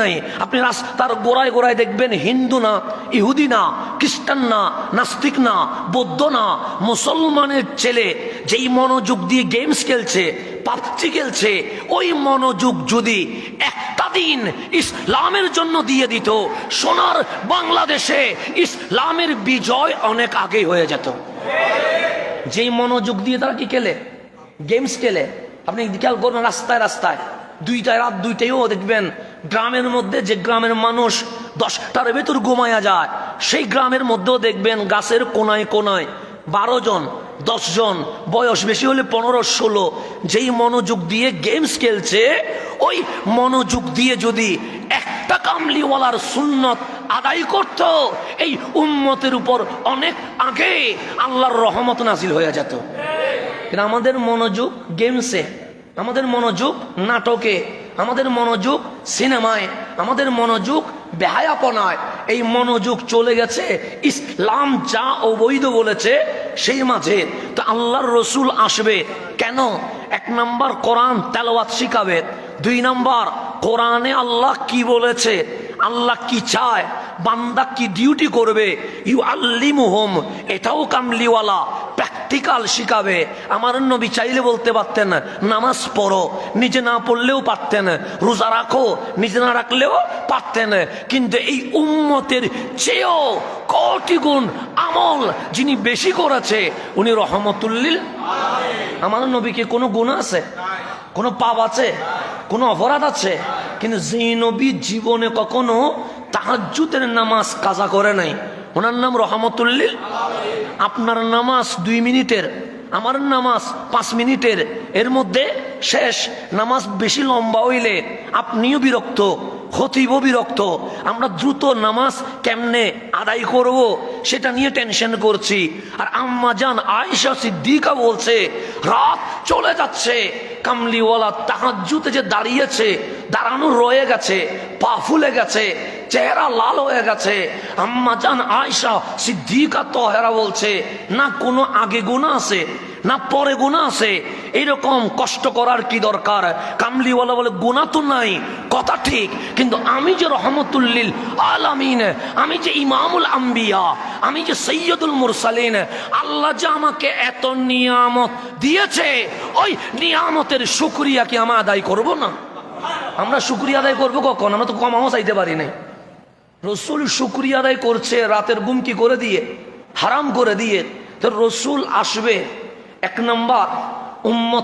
নাই। আপনি রাস্তার গোড়ায় গোড়ায় দেখবেন হিন্দু না, ইহুদি না, খ্রিস্টান না, নাস্তিক না, বৌদ্ধ না, মুসলমানের ছেলে যেই মনোযোগ দিয়ে গেমস খেলছে, পাবজি খেলছে, ওই মনোযোগ যদি একটা দিন ইসলামের জন্য দিয়ে দিত, সোনার বাংলাদেশে ইসলামের বিজয় অনেক আগে হয়ে যেত। যেই মনোযোগ দিয়ে তারা কি খেলে? গেমস খেলে। আপনি খেয়াল করবেন রাস্তায় রাস্তায়, দুইটায় রাত দুইটাইও দেখবেন গ্রামের মধ্যে যে গ্রামের মানুষ দশটার ভেতর ঘুমায়া যায়, সেই গ্রামের মধ্যেও দেখবেন গাছের কোনায় কোনায় বারো জন, দশ জন, বয়স বেশি হলে পনেরো, ষোলো, যেই মনোযোগ দিয়ে গেমস খেলছে, ওই মনোযোগ দিয়ে যদি একটা কামলিওয়ালার সুন্নত আদায় করত, এই উম্মতের উপর অনেক আগে আল্লাহর রহমত নাসিল হয়ে যেত। কিন্তু আমাদের মনোযোগ গেমসে, আমাদের মনোযোগ নাটকে আমাদের মনোযোগ সিনেমায়, আমাদের মনোযোগ বেহায়াপনায়। এই মনোযোগ চলে গেছে, ইসলাম যা অবৈধ বলেছে, সেই মাঝে। তো আল্লাহর রসুল আসবে কেন? এক নম্বর কোরআন তেলাওয়াত শিখাবে। দুই নম্বর, কোরআনে আল্লাহ কি বলেছে? আল্লাহ কি চায়? বান্দা কি ডিউটি করবে? ইউ আল্লিমুহম এটাও কামলিওয়ালা প্র্যাকটিক্যাল শিখাবে। আমার নবী চাইলে বলতে পারতেন, নামাজ পড়ো, নিজে না পড়লেও পারতেন, রোজা রাখো, নিজে না রাখলেও পারতেন। কিন্তু এই উম্মতের চেয়েও কোটি গুণ আমল যিনি বেশি করেছে, উনি রহমতুল্লিল আমার নবীকে কোনো গুণ আছে? কোনো পাপ আছে? কোনো অপরাধ আছে? কিন্তু যে নবী জীবনে কখনো তাহাজ্জুদের নামাজ কাজা করে নাই। ওনার নাম রহমতুল্লিল। আপনার নামাজ দুই মিনিটের, আমার নামাজ পাঁচ মিনিটের। এর মধ্যে শেষ, নামাজ বেশি লম্বা হইলে আপনিও বিরক্ত খতিব বিরক্ত। আমরা দ্রুত নামাজ কেমনে আদায় করব সেটা নিয়ে টেনশন করছি। আর আম্মা জান আয়েশা সিদ্দিকা বলছে, রাত চলে যাচ্ছে। কামলিওয়ালা তাহাজ্জুতে যে দাঁড়িয়েছে, দাঁড়ানো রয়ে গেছে, পা ফুলে গেছে। চেহারা লাল হয়ে গেছে। আম্মা জান আয়সা সিদ্দিকা তহেরা বলছে, না কোনো আগে গুণা আছে, না পরে গুণা আছে। এরকম কষ্ট করার কি দরকার? কামলিওয়ালা বলে গুণা তো নাই, কথা ঠিক। কিন্তু আমি যে রহমতুল্লিল আলামিন, আমি যে ইমামুল আম্বিয়া, আমি যে সৈয়দুল মুরসালিন, আল্লাহ যে আমাকে এত নিয়ামত দিয়েছে, ওই নিয়ামতের শুক্রিয়া কি আমি আদায় করব না? আমরা শুক্রিয়া আদায় করব কখন? আমরা তো কমাও চাইতে পারি নাই। রসুল শুক্রিয়া করছে, রাতের গুমকি করে দিয়ে? হারাম করে দিয়ে। তো রসুল আসবে। এক নম্বর, উম্মত